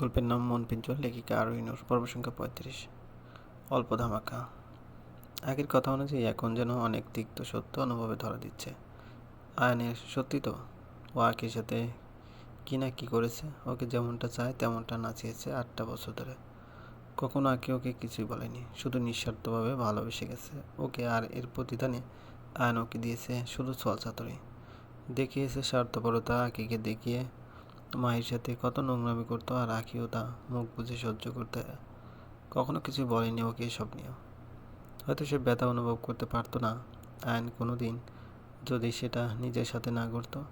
গল্পের নাম মন পিঞ্চল লেখিকা আরোহিনুর পর্ব সংখ্যা পঁয়ত্রিশ। অল্প ধামাকা। আগের কথা অনুযায়ী এখন যেন অনেক তিক্ত সত্য অনুভবে ধরা দিচ্ছে। আয়নের সত্যি তো? ও আকির সাথে কি না কী করেছে? ওকে যেমনটা চায় তেমনটা নাচিয়েছে আটটা বছর ধরে। কখনো আঁকি ওকে কিছুই বলেনি, শুধু নিঃস্বার্থভাবে ভালোবেসে গেছে। ওকে আর এর প্রতিদানে আয়ন ওকে দিয়েছে শুধু চাতরি দেখিয়েছে স্বার্থপরতা আঁকিকে দেখিয়ে মায়ের সাথে কত নোংরামি করতো আর আখিও তা মুখ বুঝে সহ্য করতে কখনো কিছু বলেনি ওকে এসব নিয়েও। হয়তো সে ব্যথা অনুভব করতে পারতো না। আইন কোনো দিন যদি সেটা নিজের সাথে না করতো,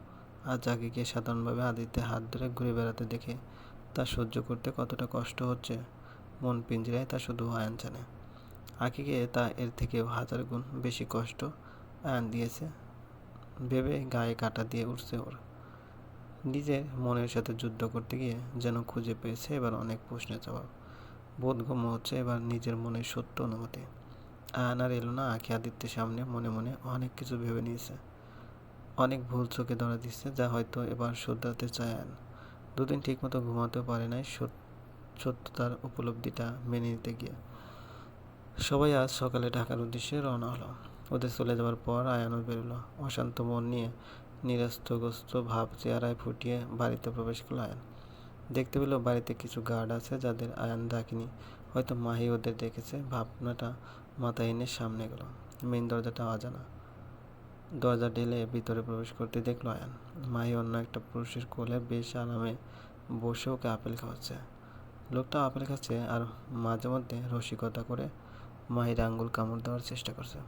আজ আকিকে সাধারণভাবে আদিত্যে হাত ধরে ঘুরে বেড়াতে দেখে তা সহ্য করতে কতটা কষ্ট হচ্ছে, মন পিঞ্জরায় তা শুধু আয়ন জানে। আকিকে তা এর থেকেও হাজার গুণ বেশি কষ্ট আয়ন দিয়েছে। ভেবে গায়ে কাটা দিয়ে উঠছে ওর। নিজের মনের সাথে যুদ্ধ করতে গিয়ে যেন খুঁজে পেয়েছে এবার অনেক প্রশ্নের জবাব। বোধগম্য হচ্ছে এবার নিজের মনের সত্য অনুমতি আয়ন আর এলো না, আখি আদিত্যের সামনে মনে মনে অনেক কিছু ভেবে নিয়েছে। অনেক ভুল চোখে ধরা দিচ্ছে যা হয়তো এবার শুধরাতে চায় আয়ন দুদিন ঠিকমতো ঘুমাতেও পারে নাই সত্যতার উপলব্ধিটা মেনে নিতে গিয়ে। সবাই আজ সকালে ঢাকার উদ্দেশ্যে রওনা হলো। ওদের চলে যাওয়ার পর আয়ানও বেরোলো। অশান্ত মন নিয়ে নিরস্তগ্রস্ত ভাব চেহারায় ফুটিয়ে বাড়িতে প্রবেশ করল আয়ান। দেখতে পেল বাড়িতে কিছু গার্ড আছে যাদের আয়ান ডাকেনি। হয়তো মাহি ওদের দেখেছে। ভাবনাটা মাথায় এনে সামনে গেল। মেন দরজাটা অজানা। দরজা ঢেলে ভিতরে প্রবেশ করতে দেখল আয়ান। মাহি অন্য একটা পুরুষের কোলে বেশ আরামে বসে ওকে আপেল খাওয়াচ্ছে। লোকটা আপেল খাচ্ছে আর মাঝে মধ্যে রসিকতা করে মাহির আঙ্গুল কামড় দেওয়ার চেষ্টা করছে।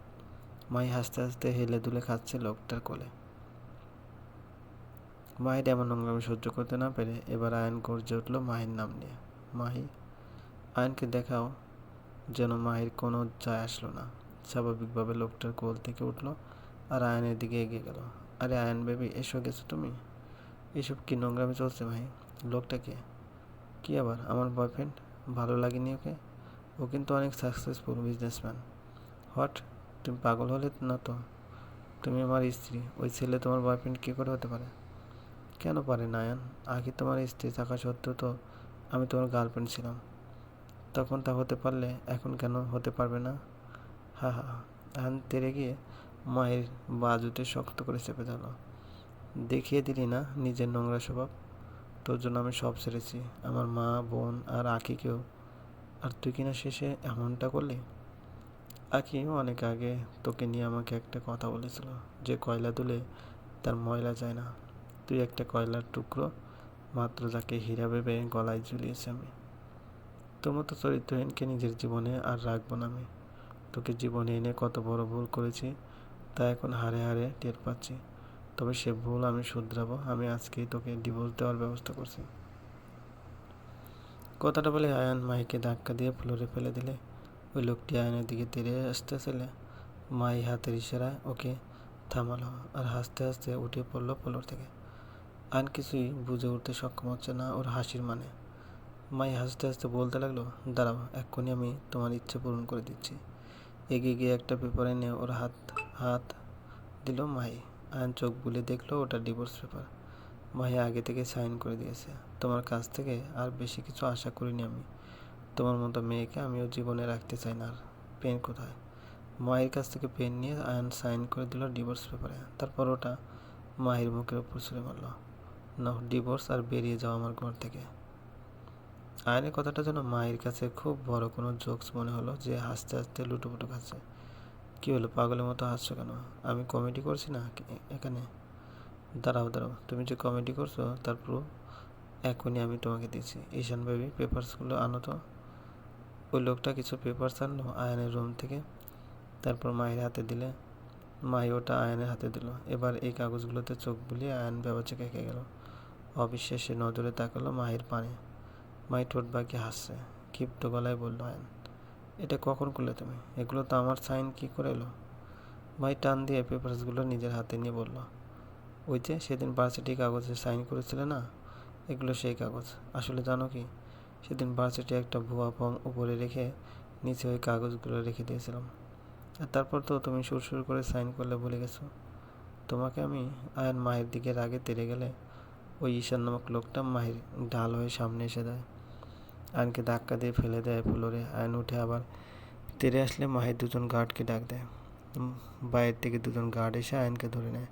মাহি হাসতে হাসতে হেলে দুলে খাচ্ছে লোকটার কোলে। মাহির এমন নোংরামি সহ্য করতে না পেরে এবার আয়ন গর্জে উঠল মাহির নাম নিয়ে। মাহি, আয়নকে দেখাও যেন মাহির কোনো যায় আসলো না। স্বাভাবিকভাবে লোকটার কোল থেকে উঠল আর আয়নের দিকে এগিয়ে গেল। আরে আয়ন বেবি, এসো গেছো তুমি? এসব কি নোংরামি চলছে ভাই লোকটাকে কি? আবার, আমার বয়ফ্রেন্ড ভালো লাগেনি ওকে? ও কিন্তু অনেক সাকসেসফুল বিজনেসম্যান হট তুমি পাগল হলে না তো? তুমি আমার স্ত্রী, ওই ছেলে তোমার বয়ফ্রেন্ড কী করে হতে পারে? কেন পারে নায়ান আগে তোমার স্ত্রী থাকা সত্ত্বেও তো আমি তোমার গার্লফ্রেন্ড ছিলাম। তখন তা হতে পারলে এখন কেন হতে পারবে না? হা হা আন তেরে গিয়ে মায়ের বাজুতে শক্ত করে চেপে দিল দেখিয়ে দিলি না নিজের নোংরা স্বভাব? তোর জন্য আমি সব ছেড়েছি। আমার মা, বোন আর আঁকিকেও আর তুই কিনা শেষে এমনটা করলি? আঁকি অনেক আগে তোকে নিয়ে আমাকে একটা কথা বলেছিল, যে কয়লা তুলে তার ময়লা যায় না। তুই একটা কয়লার টুকরো, মাত্র যাকে হীরা ভেবে গলায় ঝুলিয়েছি আমি। তোর মতো চরিত্রহীনকে নিজের জীবনে আর রাখব না আমি। তোকে জীবনে এনে কত বড় ভুল করেছি, তা এখন হারে হারে টের পাচ্ছি। তবে সে ভুল আমি শুধরাবো, আমি আজকেই তোকে ডিভোর্স দেওয়ার ব্যবস্থা করছি। কথাটা বলে আয়ান মাইকে ধাক্কা দিয়ে ফ্লোরে ফেলে দিলে। ওই লোকটি আয়নের দিকে তেড়ে আসতেছিলে। মাই হাতের ইশারায় ওকে থামালো আর হাসতে হাসতে উঠে পড়ল ফ্লোর থেকে। আন কিছুই বুঝে উঠতে সক্ষম হচ্ছে না ওর হাসির মানে। মাই হাসতে হাসতে বলতে লাগল, দাঁড়াও, এক্ষুনি আমি তোমার ইচ্ছে পূরণ করে দিচ্ছি। এগিয়ে গিয়ে একটা পেপার এনে ওর হাত হাত দিল মাই আয়ন চোখ বুলে দেখল ওটা ডিভোর্স পেপার। মাহি আগে থেকে সাইন করে দিয়েছে, তোমার কাছ থেকে আর বেশি কিছু আশা করিনি আমি। তোমার মতো মেয়েকে আমিও জীবনে রাখতে চাই না, আর পেন কোথায়? মায়ের কাছ থেকে পেন নিয়ে আয়ন সাইন করে দিল ডিভোর্স পেপারে। তারপর ওটা মাহির মুখের উপর ছুঁড়ে মারলো। না ডিভোর্স আর বেরিয়ে যাও আমার ঘর থেকে। আয়নের কথাটা যেন মায়ের কাছে খুব বড় কোনো জোকস মনে হলো যে হাসতে হাসতে লুটোপুটো খাচ্ছে। কী হলো, পাগলের মতো হাসছো কেন? আমি কমেডি করছি না এখানে? দাঁড়াও দাঁড়াও, তুমি যে কমেডি করছ তার প্রুফ এখনই আমি তোমাকে দিচ্ছি। ঈশান বেবি পেপারসগুলো আনো তো। ওই লোকটা কিছু পেপারস আনলো আয়নের রুম থেকে, তারপর মায়ের হাতে দিলে। মাই ওটা আয়নের হাতে দিল। এবার এই কাগজগুলোতে চোখ বুলিয়ে আয়ন ব্যবচে কেঁকে গেল। অবিশ্বাসে নজরে তাকালো মাহির পানে। মাই ঠোঁট বাকি হাসছে। ক্ষিপ্ত গলায় বলল, আয়ন, এটা কখন করলে তুমি? এগুলো তো আমার সাইন, কি করে এলো? মাই টান দিয়ে পেপারসগুলো নিজের হাতে নিয়ে বলল, ওই যে সেদিন ভার্সিটি কাগজে সাইন করেছিলে না? এগুলো সেই কাগজ। আসলে জানো কি, সেদিন ভার্সিটি একটা ভুয়া ফর্ম উপরে রেখে নিচে ওই কাগজগুলো রেখে দিয়েছিলাম। আর তারপর তো তুমি সুর সুর করে সাইন করলে ভুলে গেছো। তোমাকে আমি আয়ন মায়ের দিকে রাগে তেড়ে গেলে ওই ঈশান নামক লোকটা মাহির ঢাল হয়ে সামনে এসে দেয় আয়নকে ধাক্কা দিয়ে ফেলে দেয় ফ্লোরে। আয়ন উঠে আবার তেরে আসলে মাহির দুজন গার্ডকে ডাক দেয়। বাইরের থেকে দুজন গার্ড এসে আয়নকে ধরে নেয়।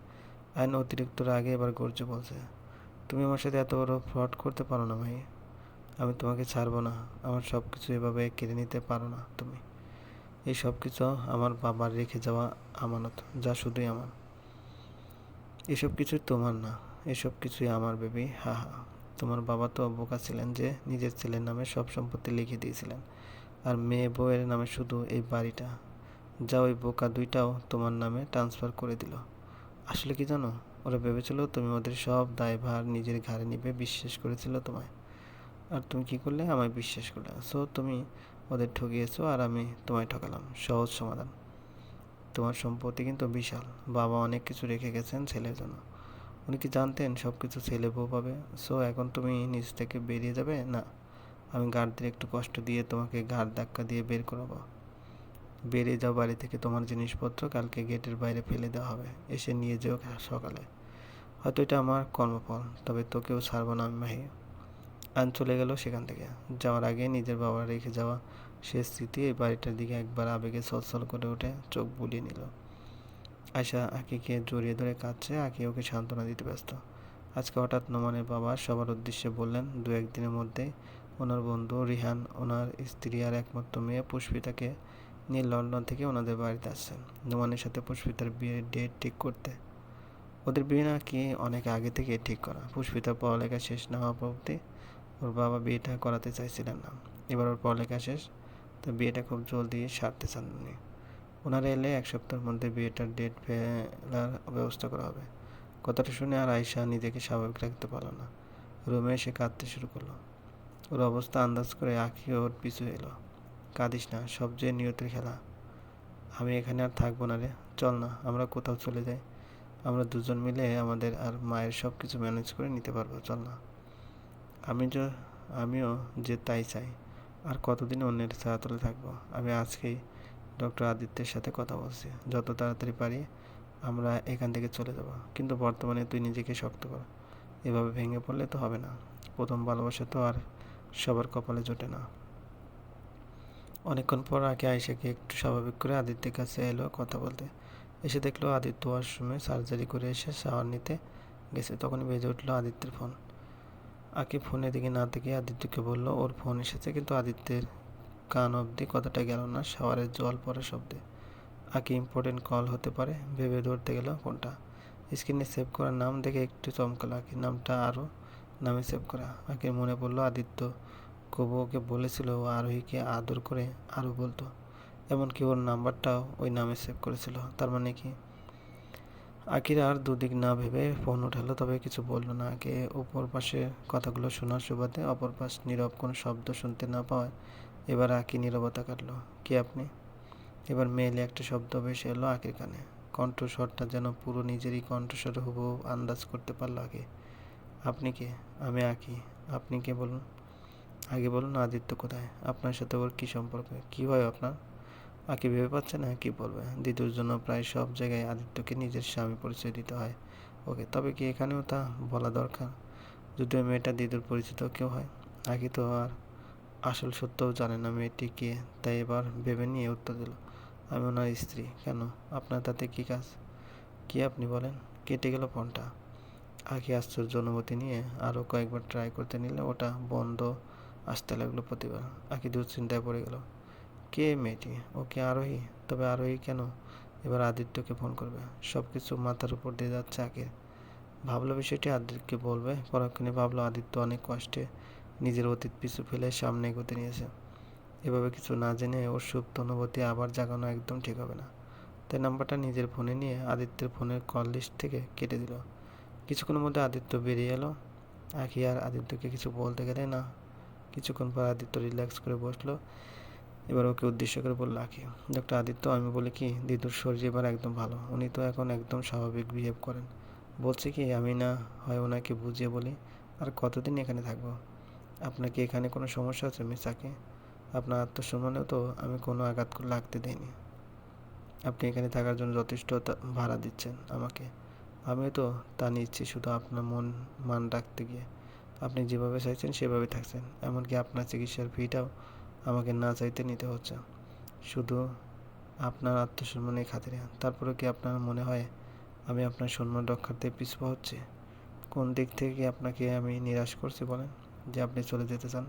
আয়ন অতিরিক্ত রাগে এবার গর্জে বলছে, তুমি আমার সাথে এত বড় ফ্রড করতে পারো না ভাই আমি তোমাকে ছাড়বো না। আমার সব কিছু এভাবে কেড়ে নিতে পারো না তুমি। এই সব কিছু আমার বাবার রেখে যাওয়া আমানত, যা শুধুই আমার। এসব কিছু তোমার না। এসব কিছুই আমার, বেবি। হা হা। তোমার বাবা তো বোকা ছিলেন যে নিজের ছেলের নামে সব সম্পত্তি লিখে দিয়েছিলেন। আর মেয়ে বউয়ের নামে শুধু এই বাড়িটা। যা ওই বোকা দুইটাও তোমার নামে ট্রান্সফার করে দিল। আসলে কি জানো? ওরা ভেবেছিল তুমি ওদের সব দায়ভার নিজের ঘাড়ে নিবে, বিশ্বাস করেছিল তোমায়। আর তুমি কি করলে? আমায় বিশ্বাস করলে সো তুমি ওদের ঠকিয়েছো আর আমি তোমায় ঠকালাম। সহজ সমাধান। তোমার সম্পত্তি কিন্তু বিশাল। বাবা অনেক কিছু রেখে গেছেন ছেলের জন্য। উনি কি জানতেন সব কিছু ছেলে বউ পাবে? সো এখন তুমি নিজ থেকে বেরিয়ে যাবে? না, আমি গার্ডদের একটু কষ্ট দিয়ে তোমাকে ঘাড় ধাক্কা দিয়ে বের করাবো। বেরিয়ে যাও বাড়ি থেকে, তোমার জিনিসপত্র কালকে গেটের বাইরে ফেলে দেওয়া হবে। এসে নিয়ে যেও সকালে। হয়তো এটা আমার কর্মফল, তবে তোকেও ছাড়বো না আমি, মাহি। আন চলে গেল সেখান থেকে। যাওয়ার আগে নিজের বাবা রেখে যাওয়া সে স্মৃতি এই বাড়িটার দিকে একবার আবেগে ছলছল করে উঠে চোখ বুলিয়ে নিল। আয়সা আকিকে জড়িয়ে ধরে কাঁদছে। আকি ওকে সান্ত্বনা দিতে ব্যস্ত। আজকে হঠাৎ নোমানের বাবা সবার উদ্দেশ্যে বললেন দু একদিনের মধ্যে ওনার বন্ধু রিহান, ওনার স্ত্রী আর একমাত্র মেয়ে পুষ্পিতাকে নিয়ে লন্ডন থেকে ওনাদের বাড়িতে আসছেন। নোমানের সাথে পুষ্পিতার বিয়ের ডেট ঠিক করতে। ওদের বিয়ে নাকি অনেক আগে থেকে ঠিক করা। পুষ্পিতার পড়ালেখা শেষ না হওয়া অবধি ওর বাবা বিয়েটা করাতে চাইছিলেন না। এবার ওর পড়ালেখা শেষ, তো বিয়েটা খুব জলদি সারতে চান উনি ওনারা এলে এক সপ্তাহের মধ্যে বিয়েটার ডেট ফেলার ব্যবস্থা করা হবে। কথাটা শুনে আর আয়সা নিজেকে স্বাভাবিক রাখতে পারল না। রুমে এসে কাঁদতে শুরু করল। ওর অবস্থা আন্দাজ করে আঁকি ওর পিছু এলো। কাঁদিস না, সব যে নিয়তের খেলা। আমি এখানে আর থাকব না রে। চল না, আমরা কোথাও চলে যাই। আমরা দুজন মিলে আমাদের আর মায়ের সব কিছু ম্যানেজ করে নিতে পারব। চল না। আমি যে, আমিও যে তাই চাই। আর কতদিন অন্যের ছায়াতলে থাকব? আমি আজকেই ডক্টর আদিত্যের সাথে কথা বলছি। যত তাড়াতাড়ি পারি আমরা এখান থেকে চলে যাব। কিন্তু বর্তমানে তুই নিজেকে শক্ত কর। এভাবে ভেঙে পড়লে তো হবে না। প্রথম ভালোবাসা তো আর সবার কপালে জোটে না। অনেকক্ষণ পর আগে আয়সাকে একটু স্বাভাবিক করে আদিত্যের কাছে এলো কথা বলতে। এসে দেখল আদিত্য ওয়াশরুমে সার্জারি করে এসে শাওয়ার নিতে গেছে। তখন বেজে উঠল আদিত্যের ফোন। আকে ফোনের দিকে না থেকে আদিত্যকে বলল, ওর ফোন এসেছে, কিন্তু আদিত্যের কান অবধি কথাটা গেল না শাওয়ারের জল পড়ে শব্দে। আকে ইম্পর্টেন্ট কল হতে পারে, ভেবে ধরতে গেল ফোনটা স্ক্রিনে সেভ করার নাম দেখে একটু চমকালো আকি। নামটা আরও, নামে সেভ করা। আকে মনে পড়ল আদিত্য। কবু ওকে বলেছিল ও আরোহীকে আদর করে আরও বলতো। এমনকি ওর নাম্বারটাও ওই নামে সেভ করেছিল। তার মানে কি? আকির আর দুদিক না ভেবে ফোন উঠালো, তবে কিছু বলল না। আগে ওপর পাশে কথাগুলো শোনার সুবাদে অপর পাশ নীরব কোনো শব্দ শুনতে না পাওয়ায় এবার আঁকি নীরবতা কাটলো। কি আপনি? এবার মেয়েলে একটা শব্দ ভেসে এলো আকির কানে। কণ্ঠস্বরটা যেন পুরো নিজেরই কণ্ঠস্বরে হুবহু আন্দাজ করতে পারল আগে। আপনি কে? আমি আঁকি। আপনি কে বলুন? আগে বলুন আদিত্য কোথায়? আপনার সাথে ওর কী সম্পর্ক? কী হয় আপনার? আঁকি ভেবে পাচ্ছে না? কি বলবে? দিদুর জন্য প্রায় সব জায়গায় আদিত্যকে নিজের স্বামী পরিচয় দিতে হয়। ওকে, তবে কি এখানেও তা বলা দরকার? যদিও মেয়েটা দিদুর পরিচিত কেউ হয়? আগে তো আর আসল সত্যও জানে না মেয়েটি কে, তাই এবার ভেবে নিয়ে উত্তর দিল, আমি ওনার স্ত্রী, কেন? আপনার তাতে কী কাজ? কি আপনি বলেন? কেটে গেল ফোনটা। আগে আশ্চর্য অনুমতি নিয়ে আরও কয়েকবার ট্রাই করতে নিলে ওটা বন্ধ আসতে লাগল প্রতিবার। আকি দুশ্চিন্তায় পড়ে গেল, কে মেয়েটি? ও কি আরোহী? তবে আরোহী কেন? এবার আদিত্যকে ফোন করবে সব কিছু মাথার উপর দিয়ে যাচ্ছে আগে। ভাবলো বিষয়টি, আদিত্যকে বলবে। পরক্ষণে ভাবলো আদিত্য অনেক কষ্টে নিজের অতীত পিছু ফেলে সামনে এগোতে নিয়েছে। এভাবে কিছু না জেনে ওর সুপ্ত অনুভূতি আবার জাগানো একদম ঠিক হবে না। তাই নাম্বারটা নিজের ফোনে নিয়ে আদিত্যের ফোনের কল লিস্ট থেকে কেটে দিল। কিছুক্ষণের মধ্যে আদিত্য বেরিয়ে এলো। আখি আর আদিত্যকে কিছু বলতে গেলে না। কিছুক্ষণ পর আদিত্য রিল্যাক্স করে বসল। এবার ওকে উদ্দেশ্য করে বলল, আখি ডক্টর আদিত্য, আমি বলি কি, দিদুর শরীর এবার একদম ভালো। উনি তো এখন একদম স্বাভাবিক বিহেভ করেন। বলছি কি, আমি না হয় ওনাকে বুঝিয়ে বলি, আর কতদিন এখানে থাকব? আপনার কি এখানে কোনো সমস্যা আছে মিস আকি? আপনার আত্মসম্মানেও তো আমি কোনো আঘাত লাগতে দিইনি। আপনি এখানে থাকার জন্য যথেষ্ট ভাড়া দিচ্ছেন আমাকে। আমিও তো তা নিচ্ছি, শুধু আপনার মন, মান রাখতে গিয়ে। আপনি যেভাবে চাইছেন সেভাবে থাকছেন, এমনকি আপনার চিকিৎসার ফিটাও আমাকে না চাইতে নিতে হচ্ছে। শুধু আপনার আত্মসম্মানের খাতিরে। তারপরে কি আপনার মনে হয় আমি আপনার সম্মান রক্ষার্থে পিছপা হচ্ছি? কোন দিক থেকে আপনাকে আমি নিরাশ করছি বলেন? যে আপনি চলে যেতে চান।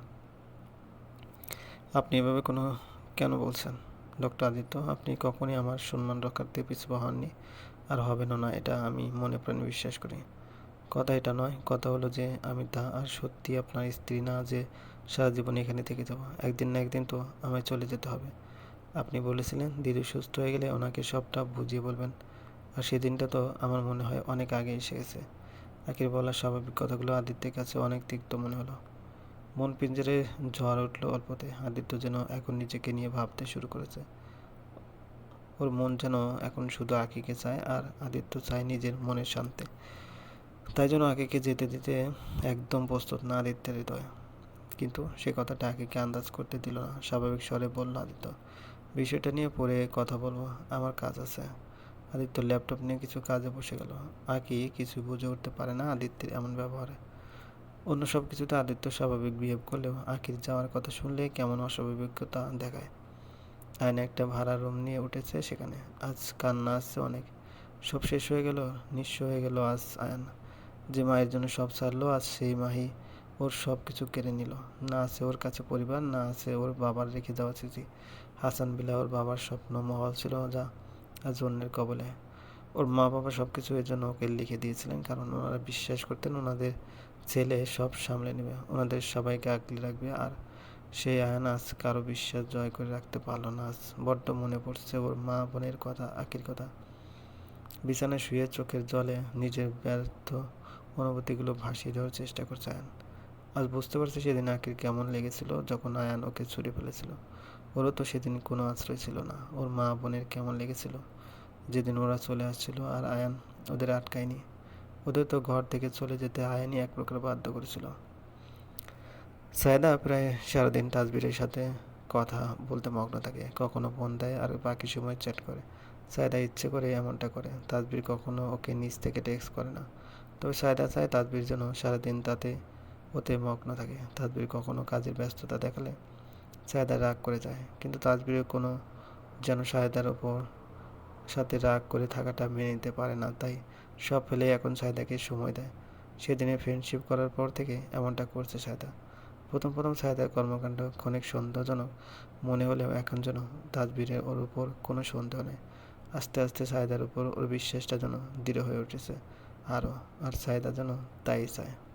আপনি এভাবে কোনো কেন বলছেন? ডক্টর আদিত্য, আপনি কখনই আমার সম্মান রক্ষার্থে পিছপা হননি। আর হবেনও না, এটা আমি মনে প্রাণে বিশ্বাস করি। কথা এটা নয়, কথা হলো যে আমি তা আর সত্যি আপনার স্ত্রী না যে সারা জীবন এখানে থেকে যাব। একদিন না একদিন তো আমায় চলে যেতে হবে। আপনি বলেছিলেন দিদি সুস্থ হয়ে গেলে ওনাকে সবটা বুঝিয়ে বলবেন। আর সেদিনটা তো আমার মনে হয় অনেক আগে এসে গেছে। আখির বলার স্বাভাবিক কথাগুলো আদিত্যের কাছে অনেক তিক্ত মনে হলো। মন পিঞ্জরে ঝড় উঠল অল্পতে। আদিত্য যেন এখন নিজেকে নিয়ে ভাবতে শুরু করেছে। ওর মন যেন এখন শুধু আঁকিকে চায় আর আদিত্য চায় নিজের মনের শান্তি। তাই জন্য আঁকিকে যেতে দিতে একদম প্রস্তুত না আদিত্যের হৃদয়। কিন্তু সে কথাটা আঁকিকে আন্দাজ করতে দিল না। স্বাভাবিক স্বরে বলল, আদিত্য, বিষয়টা নিয়ে পরে কথা বলব। আমার কাজ আছে। আদিত্য ল্যাপটপ নিয়ে কিছু কাজে বসে গেল। আঁকি কিছু বুঝে উঠতে পারে না আদিত্যের এমন ব্যবহারে। অন্য সব কিছুতে আদিত্য স্বাভাবিক বিহেভ করলেও আঁকির যাওয়ার কথা শুনলে কেমন অস্বাভাবিকতা দেখায়। আয়না একটা ভাড়া রুম নিয়ে উঠেছে সেখানে। আজ কান্না আসছে অনেক। সব শেষ হয়ে গেল? নিঃস্ব হয়ে গেল আজ আয়ান। যে মায়ের জন্য সব ছাড়লো, আজ সেই মাহি ওর সব কিছু কেড়ে নিল। না আছে ওর কাছে পরিবার, না আছে ওর বাবার রেখে যাওয়া চিঠি। হাসান বিলা ওর বাবার স্বপ্ন মহল ছিল যা আজ অন্যের কবলে। ওর মা বাবা সব কিছু এর জন্য ওকে লিখে দিয়েছিলেন কারণ ওনারা বিশ্বাস করতেন ওনাদের ছেলে সব সামলে নেবে, ওনাদের সবাইকে আগলে রাখবে আর সেই আয়ন আজ কারও বিশ্বাস জয় করে রাখতে পারল না। আজ বড্ড মনে পড়ছে ওর মা বোনের কথা আকির কথা। বিছানায় শুয়ে চোখের জলে নিজের ব্যর্থ অনুভূতিগুলো ভাসিয়ে দেওয়ার চেষ্টা করছে আয়ান। আজ বুঝতে পারছি সেদিন আকির কেমন লেগেছিল যখন আয়ান ওকে ছুড়ে ফেলেছিল। ওরও তো সেদিন কোনো আশ্রয় ছিল না, ওর মা বোনের কেমন লেগেছিল? যেদিন ওরা চলে আসছিল আর আয়ান ওদের আটকায়নি। ওদের তো ঘর থেকে চলে যেতে আয়ানই এক প্রকার বাধ্য করেছিল। সায়দা প্রায় সারাদিন তাজবিরের সাথে কথা বলতে মগ্ন থাকে, কখনো ফোন দেয় আর বাকি সময় চ্যাট করে। সায়দা ইচ্ছে করে এমনটা করে তাজবির কখনো ওকে নিচ থেকে টেক্সট করে না। তবে সায়দা চায় তাজবির যেন সারাদিন তাতে ওতে মগ্ন থাকে তাজবির কখনো কাজের ব্যস্ততা দেখালে সায়দা রাগ করে যায়, কিন্তু তাজবিরের কোনো যেন সায়দার ওপর সাথে রাগ করে থাকাটা মেনে নিতে পারে না, তাই সব ফেলে এখন সায়দাকে সময় দেয়। সেদিনে ফ্রেন্ডশিপ করার পর থেকে এমনটা করছে সায়দা। প্রথম প্রথম সায়দার কর্মকাণ্ড ক্ষণিক সন্দেহজনক, মনে হলেও এখন যেন তাজবিরের ওর উপর কোনো সন্দেহ নেই। আস্তে আস্তে সায়দার উপর ওর বিশ্বাসটা যেন দৃঢ় হয়ে উঠেছে। আরও, আর সায়দা যেন তাই চায়।